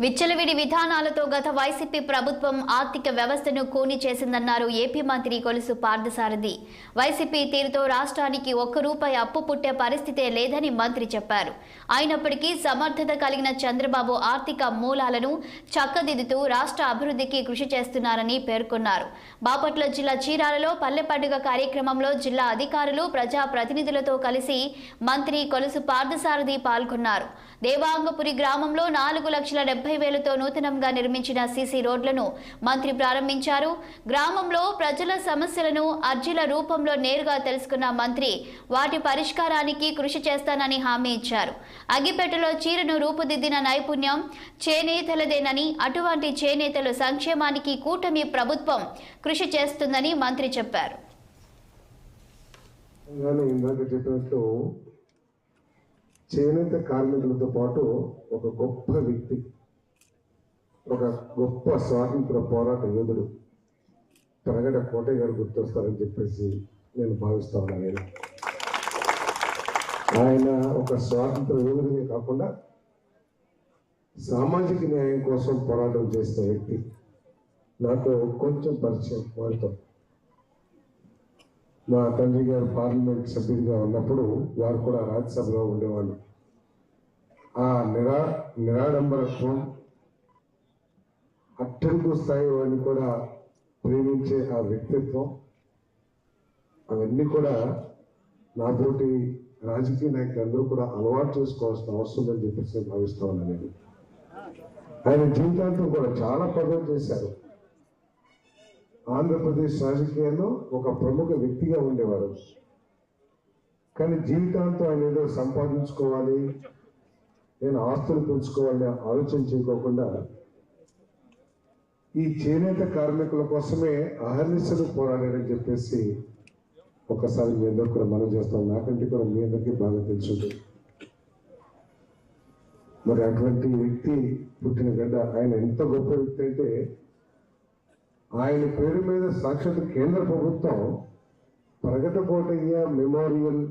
విచ్చలవిడి విధానాలతో గత వైసీపీ ప్రభుత్వం ఆర్థిక వ్యవస్థను కూని చేసిందన్నారు ఏపీ మంత్రి కొలుసు పార్థసారథి. వైసీపీ తీరుతో రాష్ట్రానికి ఒక్క రూపాయి అప్పు పుట్టే పరిస్థితే లేదని మంత్రి చెప్పారు. అయినప్పటికీ సమర్థత కలిగిన చంద్రబాబు ఆర్థిక మూలాలను చక్కదిద్దుతూ రాష్ట్ర అభివృద్ధికి కృషి చేస్తున్నారని పేర్కొన్నారు. బాపట్ల జిల్లా చీరాలలో పల్లె పండుగ కార్యక్రమంలో జిల్లా అధికారులు ప్రజా ప్రతినిధులతో కలిసి మంత్రి కొలుసు పార్థసారథి పాల్గొన్నారు. దేవాంగపురి గ్రామంలో నాలుగు లక్షల డెబ్బై వేలతో నూతనంగా నిర్మించిన సీసీ రోడ్లను మంత్రి ప్రారంభించారు. గ్రామంలో ప్రజల సమస్యలను అర్జీల రూపంలో నేరుగా తెలుసుకున్న మంత్రి వాటి పరిష్కారానికి కృషి చేస్తానని హామీ ఇచ్చారు. అగ్గిపెట్టెలో చీరను రూపుదిద్దిన నైపుణ్యం చేనేతలదేనని అటువంటి చేనేతల సంక్షేమానికి కూటమి ప్రభుత్వం కృషి చేస్తుందని మంత్రి చెప్పారు. ఇందాక చేనేత కార్మికులతో పాటు ఒక గొప్ప వ్యక్తి. ఒక గొప్ప స్వాతంత్ర పోరాట యోధుడు. పెరగడ కోటయ్య గారు గుర్తొస్తారని చెప్పేసి నేను భావిస్తా ఉన్నాను నేను. ఆయన ఒక స్వాతంత్ర యోధుడినే కాకుండా సామాజిక న్యాయం కోసం పోరాటం చేసిన వ్యక్తి. నాకు కొంచెం పరిచయం వారితో. మా తండ్రి గారు పార్లమెంట్ సభ్యుడిగా ఉన్నప్పుడు వారు కూడా రాజ్యసభలో ఉండేవాళ్ళు. ఆ నిరా నిరాడంబరత్వం అట్టడుగు స్థాయి వాడిని కూడా ప్రేమించే ఆ వ్యక్తిత్వం. అవన్నీ కూడా నాతోటి రాజకీయ నాయకులందరూ కూడా అలవాటు చేసుకోవాల్సిన అవసరం ఉందని చెప్పేసి నేను భావిస్తా ఉన్నాను నేను. ఆయన జీవితాంతం కూడా చాలా పనులు చేశారు. ఆంధ్రప్రదేశ్ రాజకీయాల్లో ఒక ప్రముఖ వ్యక్తిగా ఉండేవారు. కానీ జీవితాంతం ఆయన ఏదో సంపాదించుకోవాలి నేను ఆస్తులు పెంచుకోవాలని ఆలోచన చేయకోకుండా ఈ చేనేత కార్మికుల కోసమే అహర్నిశలు పోరాడారని చెప్పేసి ఒకసారి మీ అందరూ కూడా మనం చేస్తాం. నాకంటే కూడా మీ అందరికీ బాగా తెలుసు మరి అటువంటి వ్యక్తి పుట్టిన గడ్డ ఆయన ఎంత గొప్ప వ్యక్తి అంటే ఆయన పేరు మీద సాక్షాత్ కేంద్ర ప్రభుత్వం Pragada Kotaiah memorial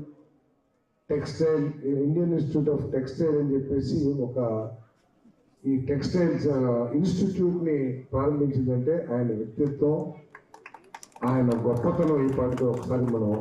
textile Indian institute of textile అని చెప్పేసి ఒక ఈ టెక్స్టైల్స్ ఇన్స్టిట్యూట్ని ప్రారంభించిందంటే ఆయన వ్యక్తిత్వం ఆయన గొప్పతనం ఈ పాటితో ఒకసారి మనం